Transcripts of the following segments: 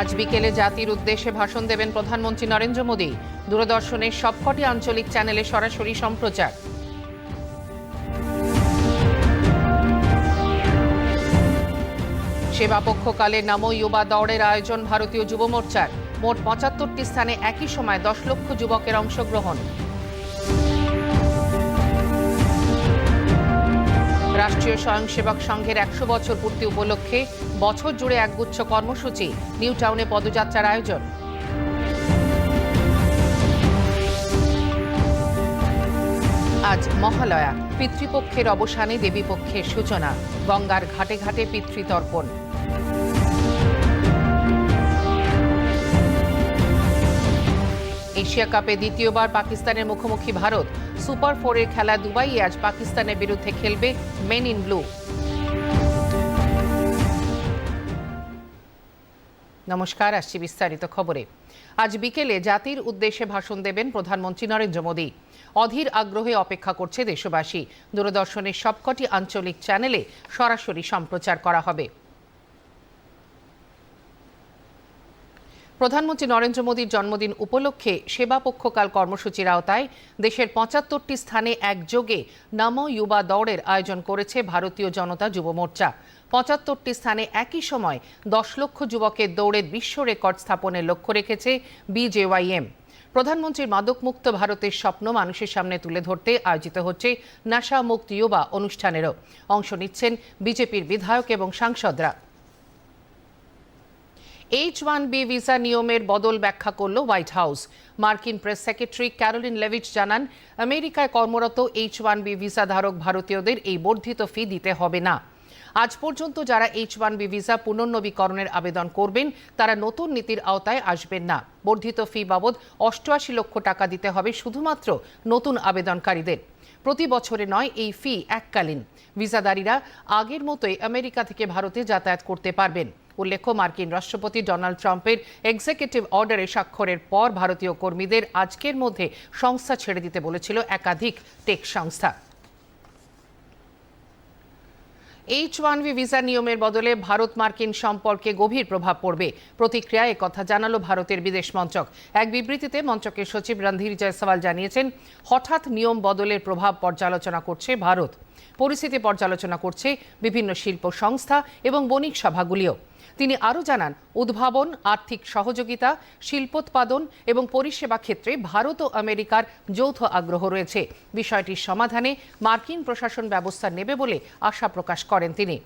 আজ বিকেলে জাতির উদ্দেশ্যে ভাষণ দেবেন প্রধানমন্ত্রী নরেন্দ্র মোদী। দূরদর্শনের সবকটি আঞ্চলিক চ্যানেলে সরাসরি সম্প্রচার। সেবাপক্ষকালে নামো ইউবা দৌড়ের আয়োজন ভারতীয় যুব মোর্চার। মোট পঁচাত্তরটি স্থানে একই সময় দশ লক্ষ যুবকের অংশগ্রহণ। রাষ্ট্রীয় স্বয়ংসেবক সংঘের একশো বছর পূর্তি উপলক্ষে বছর জুড়ে একগুচ্ছ কর্মসূচি নিউ টাউনে পদযাত্রার আয়োজন। আজ মহালয়া, পিতৃপক্ষের অবসানে দেবীপক্ষের সূচনা, গঙ্গার ঘাটে ঘাটে পিতৃতর্পণ। এশিয়া কাপে দ্বিতীয়বার পাকিস্তানের মুখোমুখি ভারত। সুপার ফোরের খেলা দুবাইয়ে আজ পাকিস্তানের বিরুদ্ধে খেলবে মেন ইন ব্লু নমস্কার, আসছি বিস্তারিত খবরে। আজ বিকেলে জাতির উদ্দেশ্যে ভাষণ দেবেন প্রধানমন্ত্রী নরেন্দ্র মোদী। অধীর আগ্রহে অপেক্ষা করছে দেশবাসী। দূরদর্শনের সবকটি আঞ্চলিক চ্যানেলে সরাসরি সম্প্রচার করা হবে। প্রধানমন্ত্রী নরেন্দ্র মোদীর জন্মদিন উপলক্ষে সেবা পক্ষকাল কর্মসূচির আওতায় দেশের পঁচাত্তরটি স্থানে একযোগে নমো ইউবা দৌড়ের আয়োজন করেছে ভারতীয় জনতা যুব মোর্চা। পঁচাত্তরটি স্থানে একই সময় দশ লক্ষ যুবকের দৌড়ে বিশ্ব রেকর্ড স্থাপনের লক্ষ্য রেখেছে বিজেওয়াইএম। প্রধানমন্ত্রীর মাদকমুক্ত ভারতের স্বপ্ন মানুষের সামনে তুলে ধরতে আয়োজিত হচ্ছে নাশা মুক্ত ইউবা অনুষ্ঠানেরও। অংশ নিচ্ছেন বিজেপির বিধায়ক এবং সাংসদরা। এইচ ওয়ান বি ভিসা নিয়মের বদল ব্যাখ্যা করল হোয়াইট হাউস মার্কিন প্রেস সেক্রেটারি ক্যারোলিন লেভিচ জানান, আমেরিকায় কর্মরত এইচ ওয়ান বি ভিসা ধারক ভারতীয়দের এই বর্ধিত ফি দিতে হবে না। আজ পর্যন্ত যারা এইচ ওয়ান বি ভিসা পুনর্নবীকরণের আবেদন করবেন, তারা নতুন নীতির আওতায় আসবেন না। বর্ধিত ফি বাবদ অষ্টআশি লক্ষ টাকা দিতে হবে শুধুমাত্র নতুন আবেদনকারীদের। প্রতি বছরে নয়, এই ফি এককালীন। ভিসাদারীরা আগের মতোই আমেরিকা থেকে ভারতে যাতায়াত করতে পারবেন। উল্লেখ্য, মার্কিন রাষ্ট্রপতি ডোনাল্ড ট্রাম্পের এক্সিকিউটিভ অর্ডারে স্বাক্ষরের পর ভারতীয় কর্মীদের আজকের মধ্যে সংস্থা ছেড়ে দিতে বলেছিল একাধিক টেক সংস্থা। এইচ ওয়ান ভি ভিসা নিয়মের বদলে ভারত মার্কিন সম্পর্কে গভীর প্রভাব পড়বে। প্রতিক্রিয়ায় কথা জানালো ভারতের বিদেশ মন্ত্রক। এক বিবৃতিতে মন্ত্রকের সচিব রণধীর জয়সওয়াল জানিয়েছেন, হঠাৎ নিয়ম বদলের প্রভাব পর্যালোচনা করছে ভারত। পরিস্থিতি পর্যালোচনা করছে বিভিন্ন শিল্প সংস্থা এবং বণিক সভাগুলিও। তিনি আরও জানান, উদ্ভাবন, আর্থিক সহযোগিতা, শিল্পোৎপাদন এবং পরিষেবা ক্ষেত্রে ভারত ও আমেরিকার যৌথ আগ্রহ রয়েছে। বিষয়টির সমাধানে মার্কিন প্রশাসন ব্যবস্থা নেবে বলে আশা প্রকাশ করেন তিনি।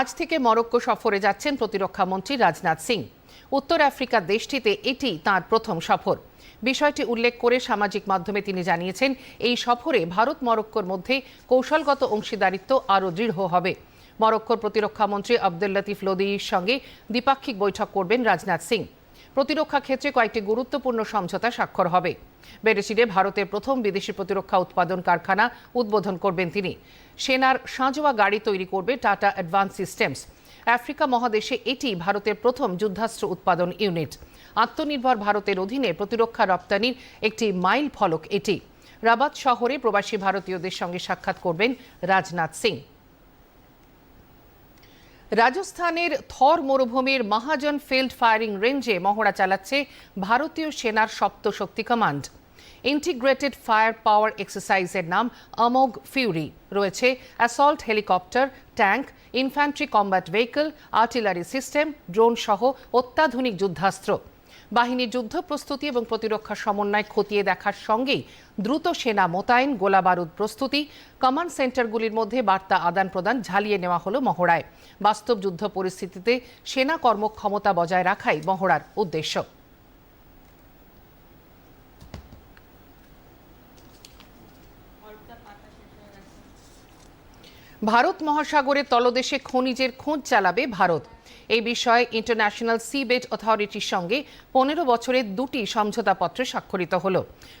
আজ থেকে মরক্কো সফরে যাচ্ছেন প্রতিরক্ষা মন্ত্রী রাজনাথ সিং। উত্তর আফ্রিকা দেশটিতে এটি তার প্রথম সফর। বিষয়টি উল্লেখ করে সামাজিক মাধ্যমে তিনি জানিয়েছেন, এই সফরে ভারত মরক্কোর মধ্যে কৌশলগত অংশীদারিত্ব আরও দৃঢ় হবে। মরক্কোর প্রতিরক্ষা মন্ত্রী আবদুল লতিফ লোদির সঙ্গে দ্বিপাক্ষিক বৈঠক করবেন রাজনাথ সিং। প্রতিরক্ষা ক্ষেত্রে কয়েকটি গুরুত্বপূর্ণ সমঝোতা স্বাক্ষর হবে। বেরেসিডে ভারতের প্রথম বিদেশি প্রতিরক্ষা উৎপাদন কারখানা উদ্বোধন করবেন তিনি। সেনার সাঁজোয়া গাড়ি তৈরি করবে টাটা অ্যাডভান্স সিস্টেমস। আফ্রিকা মহাদেশে এটি ভারতের প্রথম যুদ্ধাস্ত্র উৎপাদন ইউনিট। আত্মনির্ভর ভারতের অধীনে প্রতিরক্ষা রপ্তানির একটি মাইল ফলক এটি। রাবাত শহরে প্রবাসী ভারতীয়দের সঙ্গে সাক্ষাৎ করবেন রাজনাথ সিং। রাজস্থানের থর মরুভূমির মহাজন ফিল্ড ফায়ারিং রেঞ্জে মহড়া চালাচ্ছে ভারতীয় সেনার Sapta Shakti command integrated fire power এক্সারসাইজের নাম অমোগ ফিউরি রয়েছে। Assault helicopter tank infantry combat vehicle artillery system drone সহ অত্যাধুনিক যুদ্ধাস্ত্র। বাহিনীর যুদ্ধ প্রস্তুতি এবং প্রতিরক্ষা সমন্বয় খতিয়ে দেখার সঙ্গেই দ্রুত সেনা মোতায়েন, গোলাবারুদ প্রস্তুতি, কমান্ড সেন্টারগুলির মধ্যে বার্তা আদান প্রদান ঝালিয়ে নেওয়া হলো মহড়ায়। বাস্তব যুদ্ধ পরিস্থিতিতে সেনা কর্মক্ষমতা বজায় রাখাই মহড়ার উদ্দেশ্য। ভারত মহাসাগরের তলদেশে খনিজের খোঁজ চালাবে ভারত। এই বিষয়ে ইন্টারন্যাশনাল সিবেট অথরিটির সঙ্গে পনেরো বছরের দুটি সমঝোতাপত্রে স্বাক্ষরিত হল।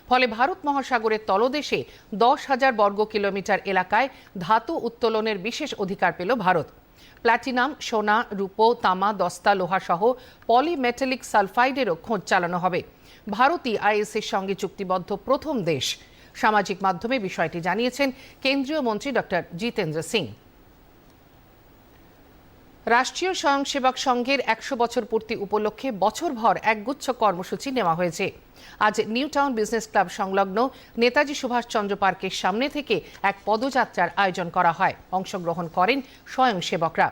ফলে ভারত মহাসাগরের তলদেশে দশ হাজার বর্গ কিলোমিটার এলাকায় ধাতু উত্তোলনের বিশেষ অধিকার পেল ভারত। প্ল্যাটিনাম সোনা, রূপো, তামা, দস্তা, লোহা সহ পলিমেটালিক সালফাইডেরও খোঁজ চালানো হবে। ভারতই আইএসের সঙ্গে চুক্তিবদ্ধ প্রথম দেশ। সামাজিক মাধ্যমে বিষয়টি জানিয়েছেন কেন্দ্রীয় মন্ত্রী ডক্টর জিতেন্দ্র সিং। রাষ্ট্রীয় স্বয়ংসেবক সংঘের একশো বছর পূর্তি উপলক্ষে বছরভর একগুচ্ছ কর্মসূচি নেওয়া হয়েছে। আজ নিউ টাউন বিজনেস ক্লাব সংলগ্ন নেতাজি সুভাষচন্দ্র পার্কের সামনে থেকে এক পদযাত্রার আয়োজন করা হয়। অংশগ্রহণ করেন স্বয়ংসেবকরা।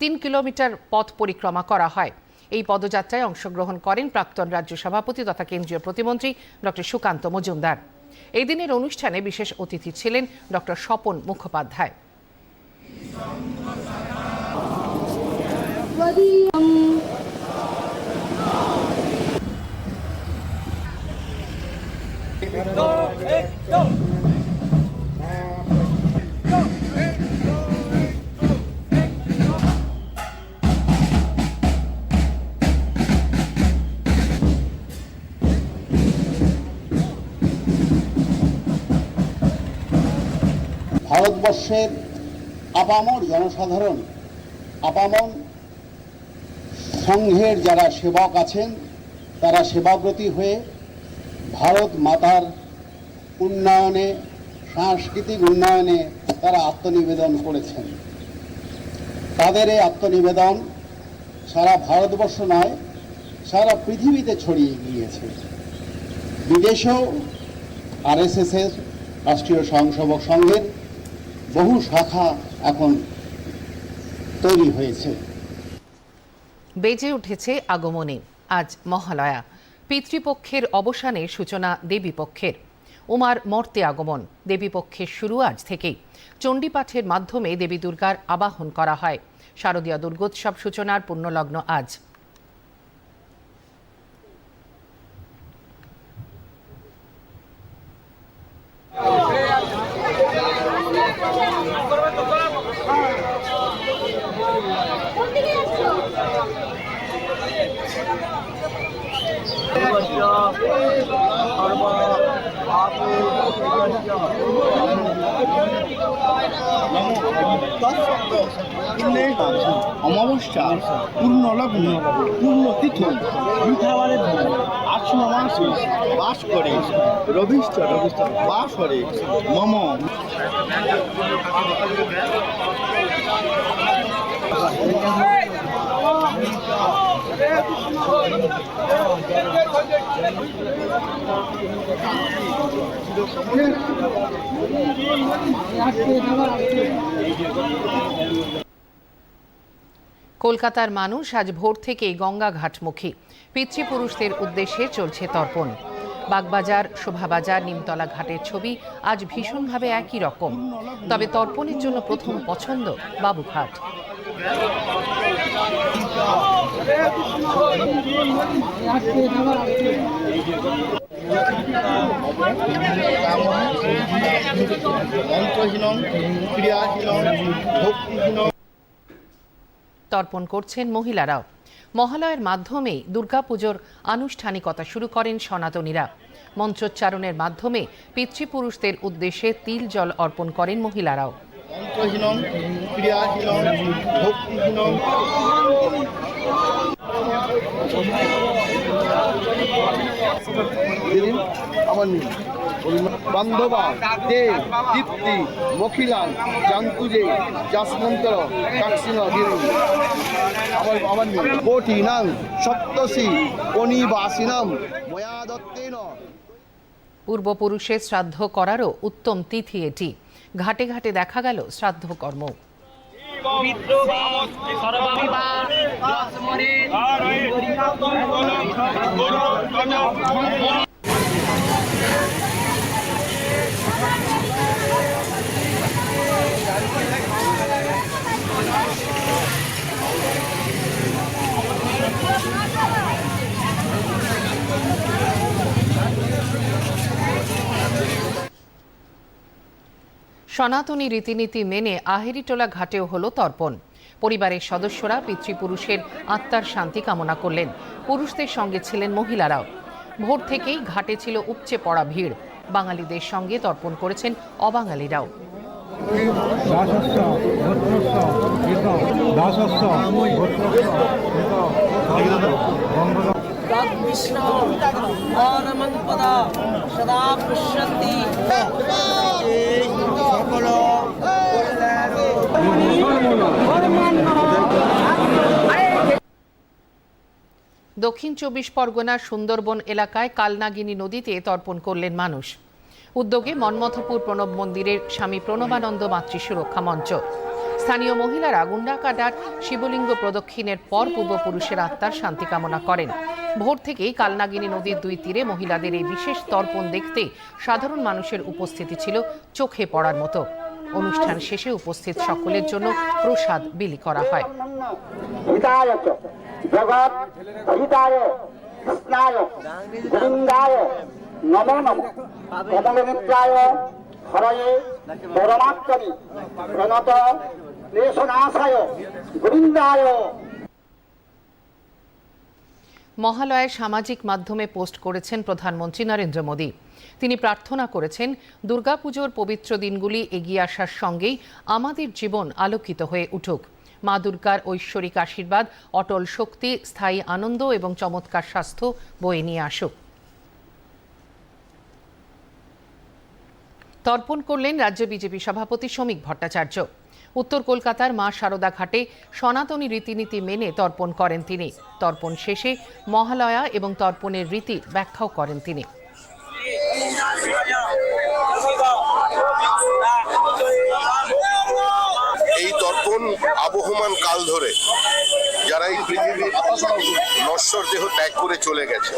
তিন কিলোমিটার পথ পরিক্রমা করা হয়। এই পদযাত্রায় অংশগ্রহণ করেন প্রাক্তন রাজ্য সভাপতি তথা কেন্দ্রীয় প্রতিমন্ত্রী ডক্টর সুকান্ত মজুমদার। এই দিনের অনুষ্ঠানে বিশেষ অতিথি ছিলেন ডক্টর স্বপন মুখোপাধ্যায়। ভারতবর্ষের আপামর জনসাধারণ আপামর সংঘের যারা সেবক আছেন, তারা সেবাব্রতী হয়ে ভারত মাতার উন্নয়নে, সাংস্কৃতিক উন্নয়নে তারা আত্মনিবেদন করেছেন। তাদের এই আত্মনিবেদন সারা ভারতবর্ষ নয়, সারা পৃথিবীতে ছড়িয়ে গিয়েছে। বিদেশেও আর আরএসএসের রাষ্ট্রীয় স্বয়ংসেবক সংঘের বহু শাখা এখন তৈরি হয়েছে। বেজে উঠেছে আগমনে। আজ মহালয়া। পিতৃপক্ষের অবসানে সূচনা দেবীপক্ষের। উমার মর্তে আগমন। দেবীপক্ষের শুরু আজ থেকেই। চণ্ডীপাঠের মাধ্যমে দেবী দুর্গার আবাহন করা হয়। শারদীয় দুর্গোৎসব সূচনার পূর্ণলগ্ন আজ। অমাবস্যা পূর্ণ লগ্ন পূর্ণ তিথি মিঠাবারের দিন আশ্বিন মাসে বাস করে রবিষ্ঠ বাস করে মম। কলকাতার মানুষ আজ ভোর থেকেই গঙ্গা ঘাটমুখী পিতৃপুরুষদের উদ্দেশ্যে চলছে তর্পণ। বাগবাজার, শোভাবাজার, নিমতলা ঘাটের ছবি আজ ভীষণভাবে একই রকম। তবে তর্পণের জন্য প্রথম পছন্দ বাবুঘাট। তর্পণ করছেন মহিলারাও। মহালয়ের মাধ্যমেই দুর্গাপুজোর আনুষ্ঠানিকতা শুরু করেন সনাতনীরা। মন্ত্রোচ্চারণের মাধ্যমে পিতৃপুরুষদের উদ্দেশ্যে তিল জল অর্পণ করেন মহিলারাও। আমার বান্ধবা দে দীপ্তি মখিলাল জান্তুজে জাসমন্তর কাকসিংহ দিন আবার আবার কোটি নাং সপ্তশী অনিবাসিনাম ময়া দত্তেন পূর্বপুরুষের শ্রাদ্ধ করারও উত্তম তিথি এটি। ঘাটে ঘাটে দেখা গেল শ্রাদ্ধ শ্রাদ্ধকর্ম সনাতনী রীতিনীতি মেনে আহেরিটোলা ঘাটেও হলো তর্পণ। পরিবারের সদস্যরা পিতৃপুরুষের আত্মার শান্তি কামনা করলেন। পুরুষদের সঙ্গে ছিলেন মহিলারাও। ভোর থেকেই ঘাটে ছিল উপচে পড়া ভিড়। বাঙালিদের সঙ্গে তর্পণ করেছেন অবাঙালিরাও কৃত দক্ষিণ চব্বিশ পরগনার সুন্দরবন এলাকায় কালনাগিনী নদীতে তর্পণ করলেন মানুষ। উদ্যোগে মন্মথপুর প্রণব মন্দিরের স্বামী প্রণবানন্দ মাতৃ সুরক্ষা মঞ্চ। স্থানীয় মহিলারা গুন্ডাকাটার শিবলিঙ্গ প্রদক্ষিণের পর পূর্বপুরুষের আত্মার শান্তি কামনা করেন। ভোর থেকেই কালনাগিনী নদীর দুই তীরে মহিলাদের এই বিশেষ তর্পণ দেখতে সাধারণ মানুষের উপস্থিতি ছিল চোখে পড়ার মতো। অনুষ্ঠান শেষে উপস্থিত সকলের জন্য প্রসাদ বিলি করা হয়। জগৎ হিতায় কৃষ্ণায়, গোবিন্দায় নমো নম। কমলমিত্রায় হরয়ে প্রণত ক্লেশনাশায় গোবিন্দায়। মহালয়ায় সামাজিক মাধ্যমে পোস্ট করেছেন প্রধানমন্ত্রী নরেন্দ্র মোদী। তিনি প্রার্থনা করেছেন, দুর্গাপুজোর পবিত্র দিনগুলি এগিয়ে আসার সঙ্গেই আমাদের জীবন আলোকিত হয়ে উঠুক। মা দুর্গার ঐশ্বরিক আশীর্বাদ, অটল শক্তি, স্থায়ী আনন্দ এবং চমৎকার স্বাস্থ্য বয়ে নিয়ে আসুক। তর্পণ করলেন রাজ্য বিজেপি সভাপতি শ্রমিক ভট্টাচার্য। উত্তর কলকাতার মা সারদা ঘাটে সনাতনী রীতিনীতি মেনে তর্পণ করেন তিনি। তর্পণ শেষে মহালয়া এবং তর্পণের রীতি ব্যাখ্যাও করেন তিনি। তর্পণ আবহমান কাল ধরে যারা এই পৃথিবীর নশ্বর দেহ ত্যাগ করে চলে গেছে,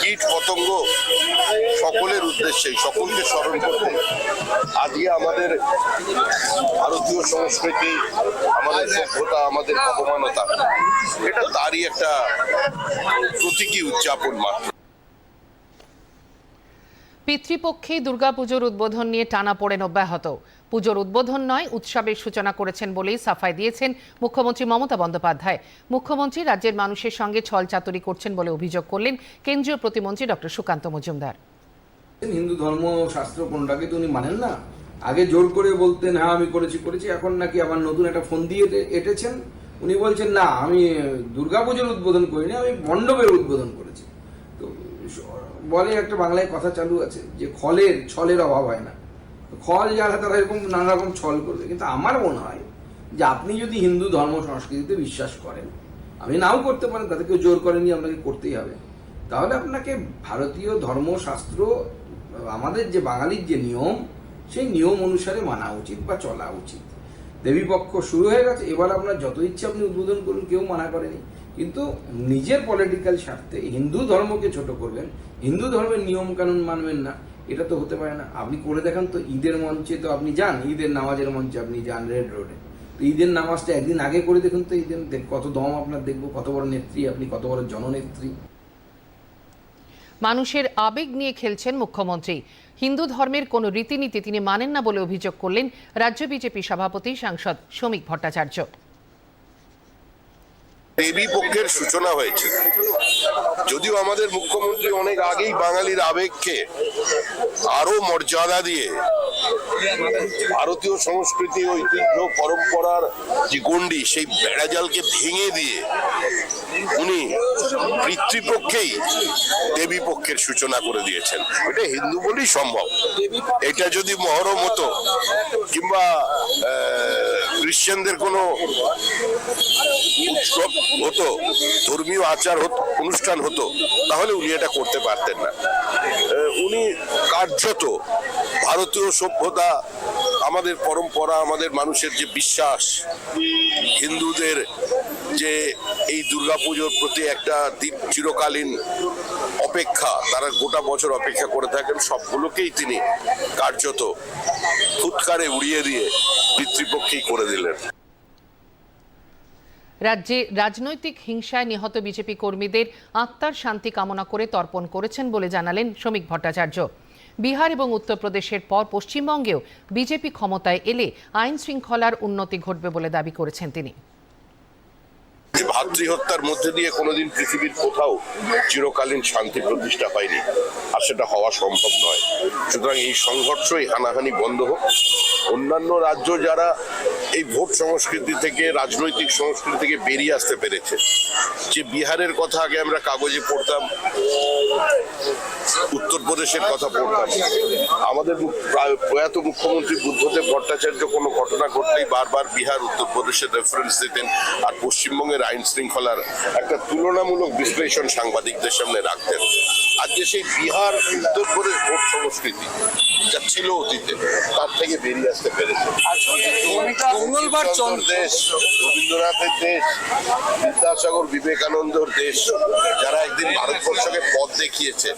কীট পতঙ্গ সকলের উদ্দেশ্যে, সকলকে স্মরণ করতে আজকে আমাদের ভারতীয় সংস্কৃতি, আমাদের সভ্যতা, আমাদের বহমানতা এটা তারই একটা প্রতীকী উদযাপন মাত্র। পিতৃপক্ষেই দুর্গাপুজোর উদ্বোধন নিয়ে টানা পড়েন অব্যাহত। পুজোর উদ্বোধন নয়, উৎসবের সূচনা করেছেন বলেই সাফাই দিয়েছেন মুখ্যমন্ত্রী মমতা বন্দ্যোপাধ্যায়। মুখ্যমন্ত্রী রাজ্যের মানুষের সঙ্গে ছলচাতুরি করছেন বলে অভিযোগ করলেন কেন্দ্রীয় প্রতিমন্ত্রী ডক্টর সুকান্ত মজুমদার। হিন্দু ধর্ম, শাস্ত্র কোনটাকে তো উনি মানেন না? আগে জোর করে বলতেন হ্যাঁ আমি করেছি করেছি, এখন নাকি আবার নতুন একটা ফোন দিয়ে এটে- এঁটেছেন। উনি বলছেন, না, আমি দুর্গাপুজোর উদ্বোধন করিনি, আমি মণ্ডপের উদ্বোধন করেছি। তো বলে একটা বাংলায় কথা চালু আছে যে, খলের, ছলের অভাব হয় না। খল যারা তারা এরকম নানা রকম ছল করবে। কিন্তু আমার মনে হয় যে আপনি যদি হিন্দু ধর্ম সংস্কৃতিতে বিশ্বাস করেন, আপনি নাও করতে পারেন, তাতে কেউ জোর করেনি, আপনাকে করতেই হবে। তাহলে আপনাকে ভারতীয় ধর্মশাস্ত্র আমাদের যে বাঙালির যে নিয়ম, সেই নিয়ম অনুসারে মানা উচিত বা চলা উচিত। দেবীপক্ষ শুরু হয়ে গেছে, এবার আপনার যত ইচ্ছে আপনি উদ্বোধন করুন, কেউ মানা করেনি। কিন্তু নিজের পলিটিক্যাল স্বার্থে হিন্দু ধর্মকে ছোট করবেন, হিন্দু ধর্মের নিয়ম কানুন মানবেন না। এটা তো হতে পারে না। আপনি করে দেখান তো, ঈদের মঞ্চে তো আপনি যান, ঈদের নামাজের মঞ্চে আপনি যান রেড রোডে তো ঈদের নামাজটা একদিন আগে করে দেখুন তো, ঈদের কত দম আপনার দেখব, কত বড় নেত্রী, আপনি কত বড় জননেত্রী। মানুষের আবেগ নিয়ে খেলছেন মুখ্যমন্ত্রী। হিন্দু ধর্মের কোনো রীতিনীতি তিনি মানেন না বলে অভিযোগ করলেন রাজ্য বিজেপি সভাপতি সাংসদ শ্রমিক ভট্টাচার্য। দেবী পক্ষের সূচনা হয়েছে। যদিও আমাদের মুখ্যমন্ত্রী অনেক আগেই বাঙালির আবেগকে আরও মর্যাদা দিয়ে ভারতীয় সংস্কৃতি ঐতিহ্য পরম্পরার যে গণ্ডি সেই বেড়াজালকে ভেঙে দিয়ে উনি পিতৃপক্ষেই দেবী পক্ষের সূচনা করে দিয়েছেন। এটা হিন্দু বলেই সম্ভব। এটা যদি মহরম হতো কিংবা আহ, খ্রিশ্চানদের কোনো উৎসব হতো, ধর্মীয় আচার হতো, অনুষ্ঠান হতো, তাহলে উনি এটা করতে পারতেন না। উনি কার্যত ভারতীয় সভ্যতা, আমাদের পরম্পরা, আমাদের মানুষের যে বিশ্বাস, হিন্দুদের যে এই দুর্গাপুজোর প্রতি একটা চিরকালীন অপেক্ষা, তারা গোটা বছর অপেক্ষা করে থাকেন, সবগুলোকেই তিনি কার্যত ফুৎকারে উড়িয়ে দিয়ে পিতৃপক্ষেই করে দিলেন। রাজ্যে রাজনৈতিক হিংসায় নিহত বিজেপি কর্মীদের আত্মার শান্তি কামনা করে তর্পণ করেছেন বলে জানালেন শ্রমিক ভট্টাচার্য। বিহার এবং উত্তরপ্রদেশের পর পশ্চিমবঙ্গেও বিজেপি ক্ষমতায় এলে আইন শৃঙ্খলার উন্নতি ঘটবে বলে দাবি করেছেন তিনি। যে ভাতৃহত্যার মধ্যে দিয়ে কোনোদিন পৃথিবীর কোথাও চিরকালীন শান্তি প্রতিষ্ঠা পায়নি। আর সেটা হওয়া সম্ভব নয়। সুতরাং এই সংঘর্ষই হানাহানি বন্ধ হোক। অন্যান্য রাজ্য যারা এই ভোট সংস্কৃতি থেকে, রাজনৈতিক সংস্কৃতি থেকে বেরিয়ে আসতে পেরেছে, যে বিহারের কথা আগে আমরা কাগজে পড়তাম, উত্তরপ্রদেশের কথা পড়তাম। আমাদের প্রয়াত মুখ্যমন্ত্রী বুদ্ধদেব ভট্টাচার্য কোনো ঘটনা ঘটলেই বারবার বিহার, উত্তরপ্রদেশের রেফারেন্স দিতেন আর পশ্চিমবঙ্গের আইন শৃঙ্খলার একটা তুলনামূলক বিশ্লেষণ সাংবাদিকদের সামনে রাখতেন। আজকে সেই বিহার উত্তরপ্রদেশ ভোট সংস্কৃতি যা ছিল অতীতে তার থেকে বেরিয়ে আসতে পেরেছে। মঙ্গলবার দেশ রবীন্দ্রনাথের দেশ বিদ্যাসাগর বিবেকানন্দর দেশ যারা একদিন ভারতবর্ষকে পথ দেখিয়েছে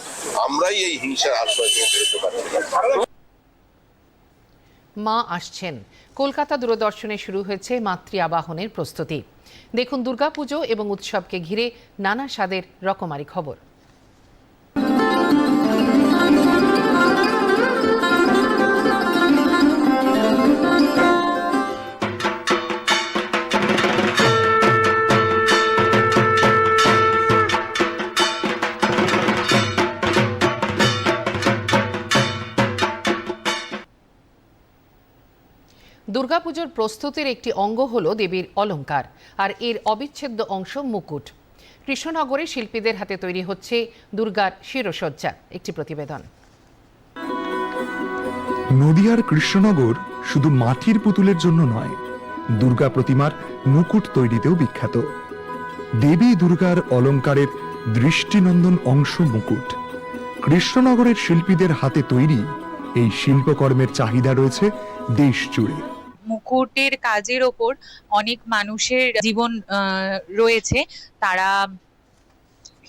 আমরাই এই হিংসার আশ্রয় থেকে বেরোতে পারছি মা আসছেন। কলকাতা দূরদর্শনে শুরু হয়েছে মাতৃ আবাহনের প্রস্তুতি। দেখুন দুর্গাপুজো এবং উৎসবকে ঘিরে নানা স্বাদের রকমারি খবর। দুর্গাপুজোর প্রস্তুতির একটি অঙ্গ হল দেবীর অলংকার, আর এর অবিচ্ছেদ্য অংশ মুকুট। কৃষ্ণনগরে শিল্পীদের হাতে তৈরি হচ্ছে দুর্গার শিরসজ্জা, একটি প্রতিবেদন। নদিয়ার কৃষ্ণনগর শুধু মাটির পুতুলের জন্য নয়, দুর্গা প্রতিমার মুকুট তৈরিতেও বিখ্যাত। দেবী দুর্গার অলংকারের দৃষ্টিনন্দন অংশ মুকুট। কৃষ্ণনগরের শিল্পীদের হাতে তৈরি এই শিল্পকর্মের চাহিদা রয়েছে দেশ জুড়ে মুকুটের কাজের ওপর অনেক মানুষের জীবন রয়েছে। তারা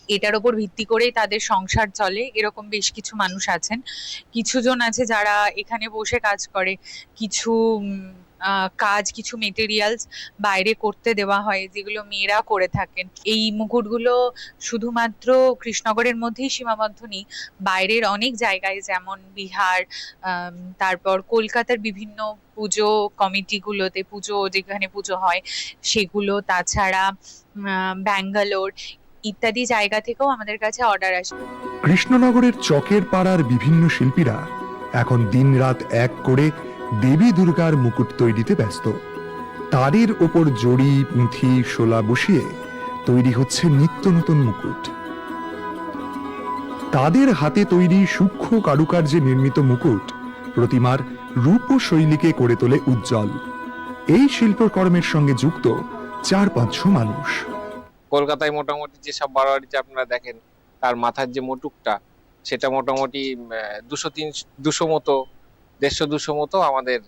এটার ওপর ভিত্তি করেই তাদের সংসার চলে। এরকম বেশ কিছু মানুষ আছেন। কিছু জন আছে যারা এখানে বসে কাজ করে। কিছু কাজ, কিছু মেটেরিয়ালস বাইরে করতে দেওয়া হয়, যেগুলো মেয়েরা করে থাকেন। এই মুকুটগুলো শুধুমাত্র কৃষ্ণনগরের মধ্যেই সীমাবদ্ধ নেই, বাইরের অনেক জায়গায়, যেমন বিহার তারপর কলকাতার বিভিন্ন পুজো কমিটিগুলোতে পুজো, যেখানে পুজো হয়, সেগুলো, তাছাড়া ব্যাঙ্গালোর ইত্যাদি জায়গা থেকেও আমাদের কাছে অর্ডার আসে। কৃষ্ণনগরের চকের পাড়ার বিভিন্ন শিল্পীরা এখন দিনরাত এক করে দেবী দুর্গার মুকুট তৈরিতে ব্যস্ত। তারের ওপর জড়ি, পুঁথি, শোলা বসিয়ে তৈরি হচ্ছে নিত্য নতুন মুকুট। তাদের হাতে তৈরি সূক্ষ্ম কারুকার্যে নির্মিত মুকুট প্রতিমার রূপ ও শৈলীকে করে তোলে উজ্জ্বল। এই শিল্পকর্মের সঙ্গে যুক্ত চার পাঁচশো মানুষ। কলকাতায় মোটামুটি যেসব বারোয়ারিতে আপনারা দেখেন, তার মাথার যে মোটুকটা, সেটা মোটামুটি দুশো তিন দুশো মতো দেড়শো দুশো মতো আমাদের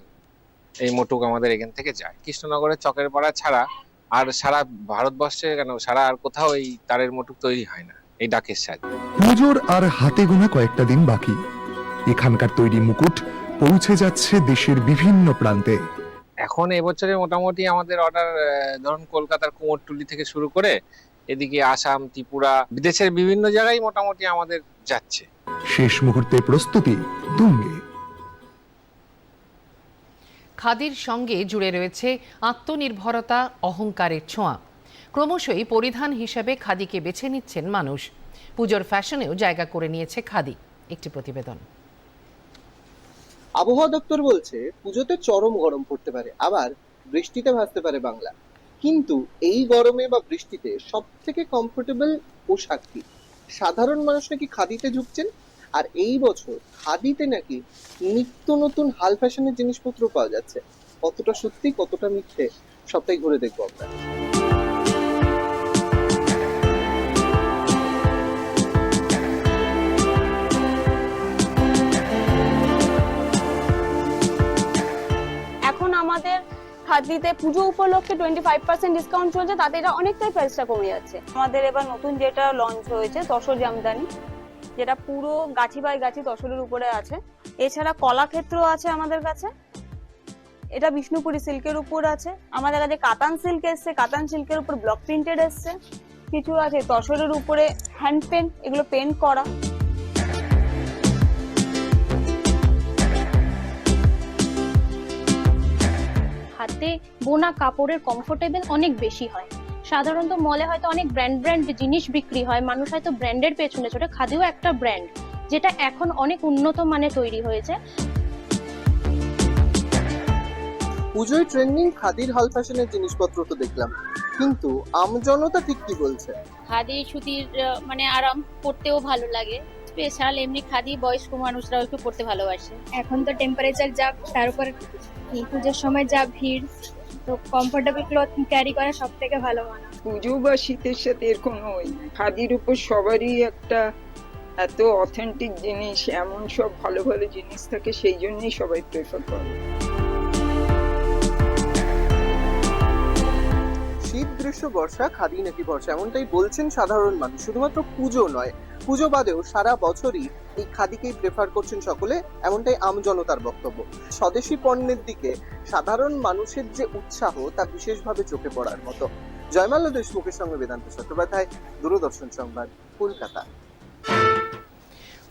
এই মোটুক আমাদের এখান থেকে যায়। কৃষ্ণনগরের চকের পাড়া ছাড়া আর সারা ভারতবর্ষে কেন সারা আর কোথাও এই তারের মোটুক তৈরি হয় না এই ডাকের সাহায্যে। পুজোর আর হাতে গোনা কয়েকটা দিন বাকি। এখানকার তৈরি মুকুট পৌঁছে যাচ্ছে দেশের বিভিন্ন প্রান্তে। এখন এবছরে মোটামুটি আমাদের অর্ডার ধরুন কলকাতার কুমোরটুলি থেকে শুরু করে এদিকে আসাম ত্রিপুরা বিদেশের বিভিন্ন জায়গায় মোটামুটি আমাদের যাচ্ছে। শেষ মুহূর্তে প্রস্তুতি তুঙ্গে। খাদির সঙ্গে জুড়ে রয়েছে আত্মনির্ভরতা, অহংকারের ছোঁয়া। ক্রমশই পরিধান হিসেবে খাদিকে বেছে নিচ্ছেন মানুষ। পুজোর ফ্যাশনেও জায়গা করে নিয়েছে খাদি। একটি প্রতিবেদন। আবহাওয়া দপ্তর বলছে, পুজোতে চরম গরম পড়তে পারে, আবার বৃষ্টিতে ভাসতে পারে বাংলা। কিন্তু এই গরমে বা বৃষ্টিতে সব থেকে কমফোর্টেবল পোশাক কি? সাধারণ মানুষ নাকি খাদিতে ঝুঁকছেন? আর এই বছর খাদিতে নাকি নিত্য নতুন হাল ফ্যাশনের জিনিসপত্র পাওয়া যাচ্ছে। কতটা সত্যি, কতটা মিথ্যে, সবটাই ঘুরে দেখব আমরা। আমাদের খাদিতে পুজো উপলক্ষে টোয়েন্টি ফাইভ পার্সেন্ট ডিসকাউন্ট চলছে, তাতে এটা অনেকটাই প্রাইসটা কমে যাচ্ছে। আমাদের এবার নতুন যেটা লঞ্চ হয়েছে, তসর জামদানি। যেটা পুরো গাছি বাই গাছি তসরের উপরে আছে। এছাড়া কলাক্ষেত্র আছে আমাদের কাছে। এটা বিষ্ণুপুরি সিল্কের উপর আছে। আমাদের কাছে কাতান সিল্ক এসছে, কাতান সিল্কের উপর ব্লক প্রিন্টেড এসছে। কিছু আছে তসরের উপরে হ্যান্ড পেন্ট এগুলো পেন্ট করা। হাতে বোনা কাপড়ের কমফোর্টেবল অনেক বেশি হয়। সাধারণত মলে হয়তো অনেক ব্র্যান্ড ব্র্যান্ড জিনিস বিক্রি হয় মানুষ হয়তো ব্র্যান্ডের পেছনে ছোটে খাদিও একটা ব্র্যান্ড যেটা এখন অনেক উন্নত মানে তৈরি হয়েছে। পুজোয় ট্রেন্ডিং খাদির হাল ফ্যাশনের জিনিসপত্র তো দেখলাম কিন্তু আমজনতা ঠিক কি বলছে? খাদি সুতির মানে আরাম পড়তেও ভালো লাগে। স্পেশাল এমনি খাদি বয়স্ক মানুষরাও একটু পড়তে ভালোবাসে। এখন তো টেম্পারেচার যা তার উপর পুজোর সময় যা ভিড়, তো কমফোর্টেবল ক্লথ ক্যারি করা সব থেকে ভালো হয়। পুজো বা শীতের সাথে এর কোনো খাদির উপর সবারই একটা এত অথেন্টিক জিনিস, এমন সব ভালো ভালো জিনিস থাকে, সেই জন্যই সবাই প্রেফার করে। শীত, গ্রীষ্ম, বর্ষা, খাদি নাকি বর্ষা? এমনটাই বলছেন সাধারণ মানুষ। শুধুমাত্র পুজো নয়, পুজো বাদেও সারা বছরই এই খাদিকেই প্রেফার করছেন সকলে, এমনটাই আমজনতার বক্তব্য। স্বদেশি পণ্যের দিকে সাধারণ মানুষের যে উৎসাহ, তা বিশেষভাবে চোখে পড়ার মতো। জয়মাল্য দেশমুখের সঙ্গে বেদান্ত চট্টোপাধ্যায়, দূরদর্শন সংবাদ, কলকাতা।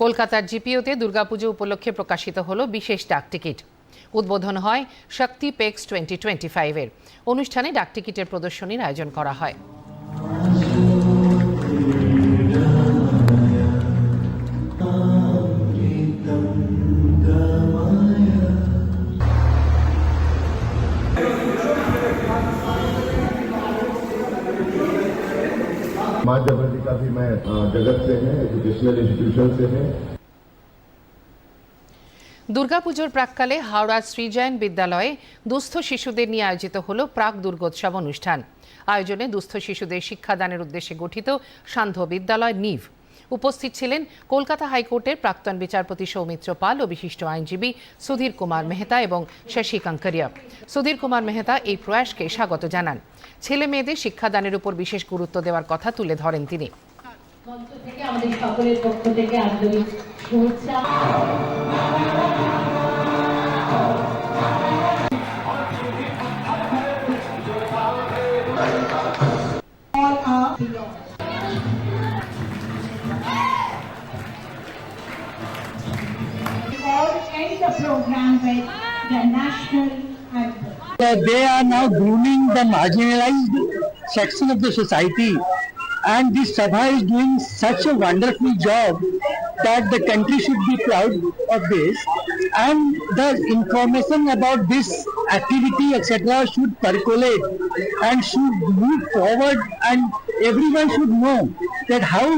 কলকাতার জিপিওতে দুর্গাপুজো উপলক্ষে প্রকাশিত হলো বিশেষ ডাক টিকিট উদ্বোধন হয় শক্তি পেক্স টোয়েন্টি টোয়েন্টি ফাইভের অনুষ্ঠানে ডাক টিকিটের প্রদর্শনীর আয়োজন করা হয় माँ जबरदी का भी मैं अ, जगत से है एजुकेशनल इंस्टीट्यूशन से है দুর্গাপুজোর প্রাককালে হাওড়ার শ্রীজয়ন বিদ্যালয়ে দুস্থ শিশুদের নিয়ে আয়োজিত হল প্রাক দুর্গোৎসব অনুষ্ঠান। আয়োজনে দুস্থ শিশুদের শিক্ষাদানের উদ্দেশ্যে গঠিত সান্ধ্য বিদ্যালয় নিভ। উপস্থিত ছিলেন কলকাতা হাইকোর্টের প্রাক্তন বিচারপতি সৌমিত্র পাল ও বিশিষ্ট আইনজীবী সুধীর কুমার মেহতা এবং শশী কাঙ্করিয়া সুধীর কুমার মেহতা এই প্রয়াসকে স্বাগত জানান। ছেলে মেয়েদের শিক্ষাদানের উপর বিশেষ গুরুত্ব দেওয়ার কথা তুলে ধরেন তিনি। আমাদের সকলের পক্ষ থেকে আন্তরিক শুভেচ্ছা। The national anthem. they are now grooming the marginalized section of the society. And this sabha is doing such a wonderful job that the country should be proud of this. And the information about this activity etc should percolate and should move forward. And everyone should know that how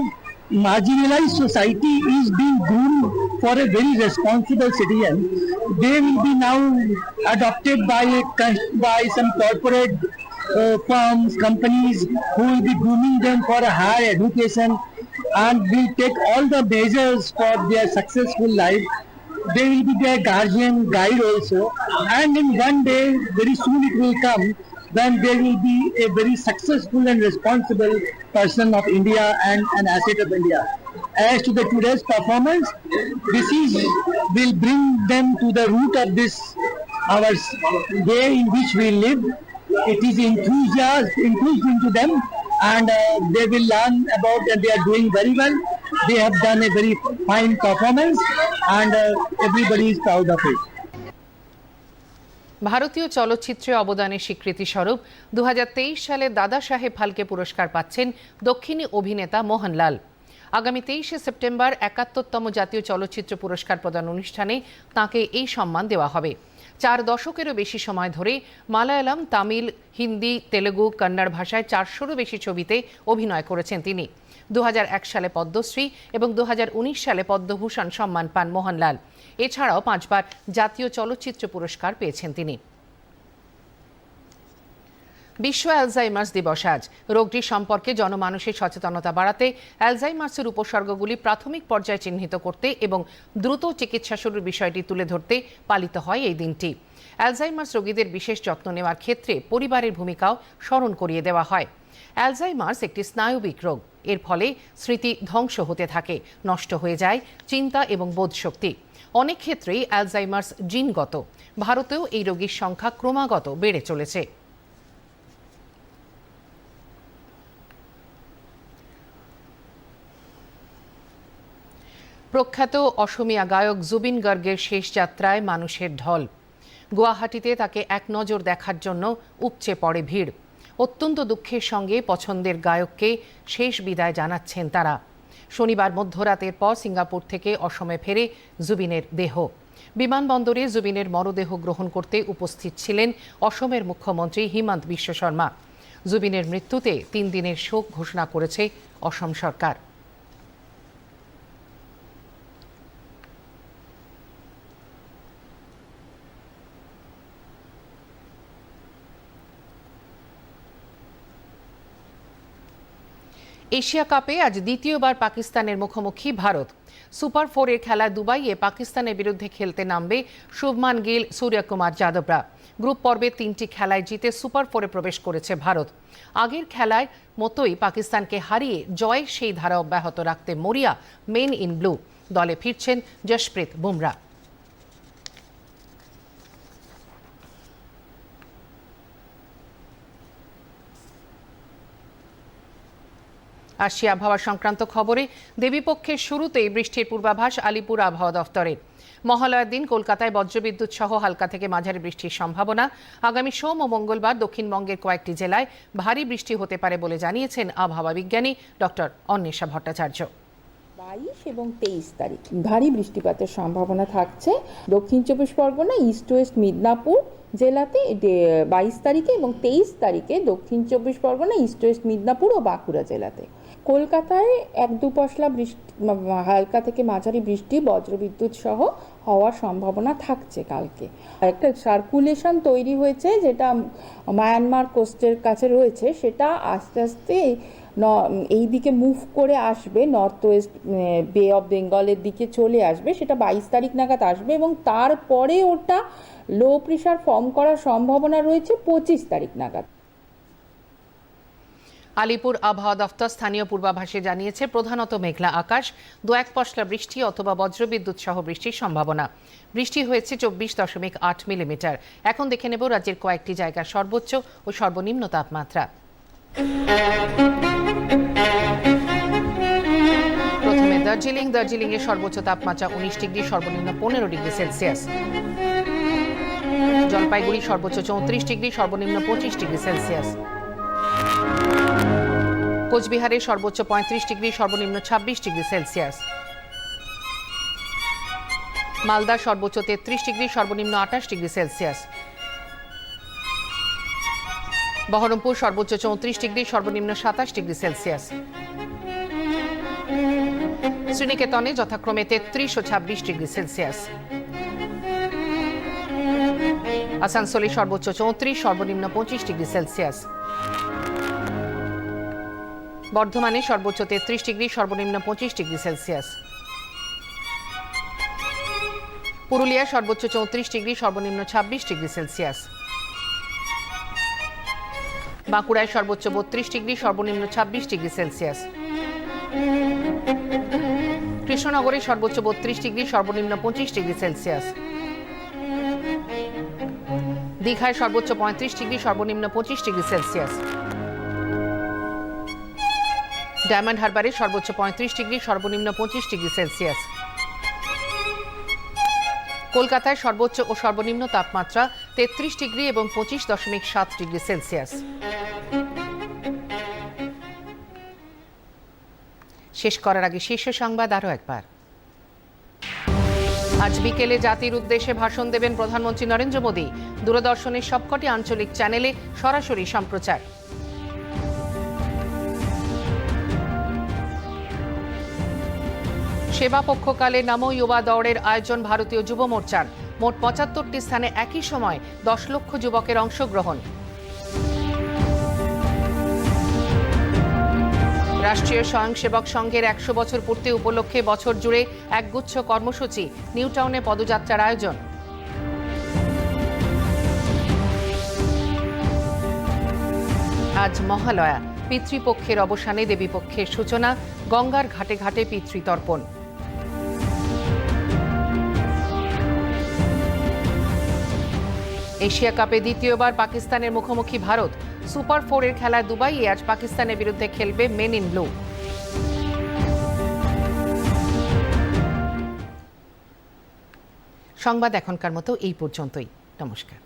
marginalized society is being groomed for a very responsible citizen. They will be now adopted by a, by some corporate uh, firms, companies who will be grooming them for a higher education and will take all the measures for their successful life. They will be their guardian, guide also, and in one day, very soon it will come then they will be a very successful and responsible person of India and an asset of India. As to the today's performance, this is will bring them to the root of this our way in which we live. It is enthusiasm infused into them, and uh, they will learn about and they are doing very well. They have done a very fine performance, and uh, everybody is proud of it. ভারতীয় চলচ্চিত্রে অবদানের স্বীকৃতি স্বরূপ দু হাজার তেইশ সালে দাদা সাহেব ফালকে পুরস্কার পাচ্ছেন দক্ষিণী অভিনেতা মোহনলাল। আগামী তেইশে সেপ্টেম্বর একাত্তরতম জাতীয় চলচ্চিত্র পুরস্কার প্রদান অনুষ্ঠানে তাকে এই সম্মান দেওয়া হবে। চার দশকেরও বেশি সময় ধরে মালায়ালাম, তামিল, হিন্দি, তেলেগু, কন্নড় ভাষায় চারশোরও বেশি ছবিতে অভিনয় করেছেন তিনি। দু হাজার এক সালে পদ্মশ্রী এবং দু হাজার উনিশ সালে পদ্মভূষণ সম্মান পান মোহনলাল। এছাড়াও পাঁচবার জাতীয় চলচ্চিত্র পুরস্কার পেয়েছেন তিনি। বিশ্ব অ্যালজাইমার্স দিবস আজ। রোগটি সম্পর্কে জনমানুষের সচেতনতা বাড়াতে অ্যালজাইমার্সের উপসর্গগুলি প্রাথমিক পর্যায়ে চিহ্নিত করতে এবং দ্রুত চিকিৎসা শুরুর বিষয়টি তুলে ধরতে পালিত হয় এই দিনটি। অ্যালজাইমার্স রোগীদের বিশেষ যত্ন নেওয়ার ক্ষেত্রে পরিবারের ভূমিকাও স্মরণ করিয়ে দেওয়া হয়। অ্যালজাইমার্স একটি স্নায়বিক রোগ। এর ফলে স্মৃতি ধ্বংস হতে থাকে, নষ্ট হয়ে যায় চিন্তা এবং বোধশক্তি। অনেক ক্ষেত্রেই অ্যালজাইমার্স জিনগত। ভারতেও এই রোগীর সংখ্যা ক্রমাগত বেড়ে চলেছে। প্রখ্যাত অসমীয়া গায়ক জুবিন গর্গের শেষ যাত্রায় মানুষের ঢল। গুয়াহাটিতে তাকে এক নজর দেখার জন্য উপচে পড়ে ভিড়। অত্যন্ত দুঃখের সঙ্গে পছন্দের গায়ককে শেষ বিদায় জানাচ্ছেন তারা। শনিবার মধ্যরাতের পর সিঙ্গাপুর থেকে অসমে ফেরে জুবিনের দেহ। বিমানবন্দরে জুবিনের মরদেহ গ্রহণ করতে উপস্থিত ছিলেন অসমের মুখ্যমন্ত্রী হিমন্ত বিশ্ব শর্মা। জুবিনের মৃত্যুতে তিন দিনের শোক ঘোষণা করেছে অসম সরকার। এশিয়া কাপে আজ দ্বিতীয়বার পাকিস্তানের মুখোমুখি ভারত। সুপার ফোরের খেলায় দুবাইয়ে পাকিস্তানের বিরুদ্ধে খেলতে নামবে শুভমান গিল, সূর্যকুমার যাদবরা। গ্রুপ পর্বে তিনটি খেলায় জিতে সুপার ফোরে প্রবেশ করেছে ভারত। আগের খেলায় মতোই পাকিস্তানকে হারিয়ে জয়ের সেই ধারা অব্যাহত রাখতে মরিয়া, মেন ইন ব্লু। দলে ফিরছেন জশপ্রীত বুমরা। আসি আবহাওয়া সংক্রান্ত খবরে। দেবীপক্ষের শুরুতেই বৃষ্টির পূর্বাভাস আলিপুর আবহাওয়া দফতরের মহালয়ার দিন কলকাতায় বজ্রবিদ্যুৎ সহ হালকা থেকে মাঝারি বৃষ্টির সম্ভাবনা। আগামী সোম ও মঙ্গলবার দক্ষিণবঙ্গের কয়েকটি জেলায় ভারী বৃষ্টি হতে পারে বলে জানিয়েছেন আবহাওয়া বিজ্ঞানী ডক্টর অন্বেষা ভট্টাচার্য। বাইশ এবং তেইশ তারিখ, ভারী বৃষ্টিপাতের সম্ভাবনা থাকছে। দক্ষিণ চব্বিশ পরগনা, ইস্ট ওয়েস্ট মিদনাপুর জেলাতে বাইশ তারিখে এবং তেইশ তারিখে দক্ষিণ চব্বিশ পরগনা, ইস্ট ওয়েস্ট মিদনাপুর ও বাঁকুড়া জেলাতে। কলকাতায় এক দু পশলা বৃষ্টি হালকা থেকে মাঝারি বৃষ্টি, বজ্রবিদ্যুৎ সহ হওয়ার সম্ভাবনা থাকছে কালকে। একটা সার্কুলেশন তৈরি হয়েছে যেটা মায়ানমার কোস্টের কাছে রয়েছে, সেটা আস্তে আস্তে এই দিকে মুভ করে আসবে নর্থ ওয়েস্ট বে অফ বেঙ্গলের দিকে চলে আসবে, সেটা বাইশ তারিখ নাগাদ আসবে এবং তারপরে ওটা লো প্রেশার ফর্ম করার সম্ভাবনা রয়েছে পঁচিশ তারিখ নাগাদ। আলিপুর আবহাওয়া দফতর স্থানীয় পূর্বাভাসে জানিয়েছে, প্রধানত মেঘলা আকাশ দু এক পশলা বৃষ্টি অথবা বজ্রবিদ্যুৎ সহ বৃষ্টির সম্ভাবনা। বৃষ্টি হয়েছে চব্বিশ দশমিক আট মিলিমিটার। এখন দেখে নেব রাজ্যের কয়েকটি জায়গার সর্বোচ্চ ও সর্বনিম্ন তাপমাত্রা। প্রথমে দার্জিলিং। দার্জিলিং এর সর্বোচ্চ তাপমাত্রা উনিশ ডিগ্রি, সর্বনিম্ন পনেরো ডিগ্রি সেলসিয়াস। জলপাইগুড়ি সর্বোচ্চ চৌত্রিশ ডিগ্রি, সর্বনিম্ন পঁচিশ ডিগ্রি সেলসিয়াস। কোচবিহারে সর্বোচ্চ পঁয়ত্রিশ ডিগ্রি, সর্বনিম্ন ছাব্বিশ ডিগ্রি সেলসিয়াস। মালদা সর্বোচ্চ তেত্রিশ ডিগ্রি, সর্বনিম্ন আঠাশ ডিগ্রি সেলসিয়াস। বহরমপুর সর্বোচ্চ চৌত্রিশ ডিগ্রি, সর্বনিম্ন সাতাশ ডিগ্রি সেলসিয়াস। শ্রীনিকেতনে যথাক্রমে তেত্রিশ ও ছাব্বিশ ডিগ্রি সেলসিয়াস। আসানসোলে সর্বোচ্চ চৌত্রিশ, সর্বনিম্ন পঁচিশ ডিগ্রি সেলসিয়াস। বর্ধমানে সর্বোচ্চ তেত্রিশ ডিগ্রি, সর্বনিম্ন পঁচিশ ডিগ্রি সেলসিয়াস। পুরুলিয়া সর্বোচ্চ চৌত্রিশ ডিগ্রি, সর্বনিম্ন ছাব্বিশ ডিগ্রি সেলসিয়াস। বাঁকুড়ায় সর্বোচ্চ বত্রিশ ডিগ্রি, সর্বনিম্ন ছাব্বিশ ডিগ্রি সেলসিয়াস। কৃষ্ণনগরে সর্বোচ্চ বত্রিশ ডিগ্রি, সর্বনিম্ন পঁচিশ ডিগ্রি সেলসিয়াস। দীঘায় সর্বোচ্চ পঁয়ত্রিশ ডিগ্রি, সর্বনিম্ন পঁচিশ ডিগ্রি সেলসিয়াস। ডায়মন্ড হারবারে সর্বোচ্চ পঁয়ত্রিশ ডিগ্রি, সর্বনিম্ন পঁচিশ ডিগ্রি সেলসিয়াস। কলকাতায় সর্বোচ্চ ও সর্বনিম্ন তাপমাত্রা তেত্রিশ ডিগ্রি এবং পঁচিশ দশমিক সাত ডিগ্রি সেলসিয়াস। শেষ করার আগে শীর্ষ সংবাদ আরও একবার। আজ বিকেলে জাতির উদ্দেশ্যে ভাষণ দেবেন প্রধানমন্ত্রী নরেন্দ্র মোদী। দূরদর্শনের সবকটি আঞ্চলিক চ্যানেলে সরাসরি সম্প্রচার। সেবা পক্ষকালে নমো যুবা দৌড়ের আয়োজন ভারতীয় যুব মোর্চার। মোট পঁচাত্তরটি স্থানে একই সময় দশ লক্ষ যুবকের অংশগ্রহণ। রাষ্ট্রীয় স্বয়ংসেবক সংঘের একশো বছর পূর্তি উপলক্ষে বছর জুড়ে একগুচ্ছ কর্মসূচি নিউ টাউনে পদযাত্রার আয়োজন। আজ মহালয়া, পিতৃপক্ষের অবসানে দেবীপক্ষের সূচনা, গঙ্গার ঘাটে ঘাটে পিতৃতর্পণ। এশিয়া কাপে দ্বিতীয়বার পাকিস্তানের মুখোমুখি ভারত। সুপার ফোরের খেলায় দুবাই আজ পাকিস্তানের বিরুদ্ধে খেলবে মেন ইন ব্লু। সংবাদ এখনকার মতো এই পর্যন্তই। নমস্কার।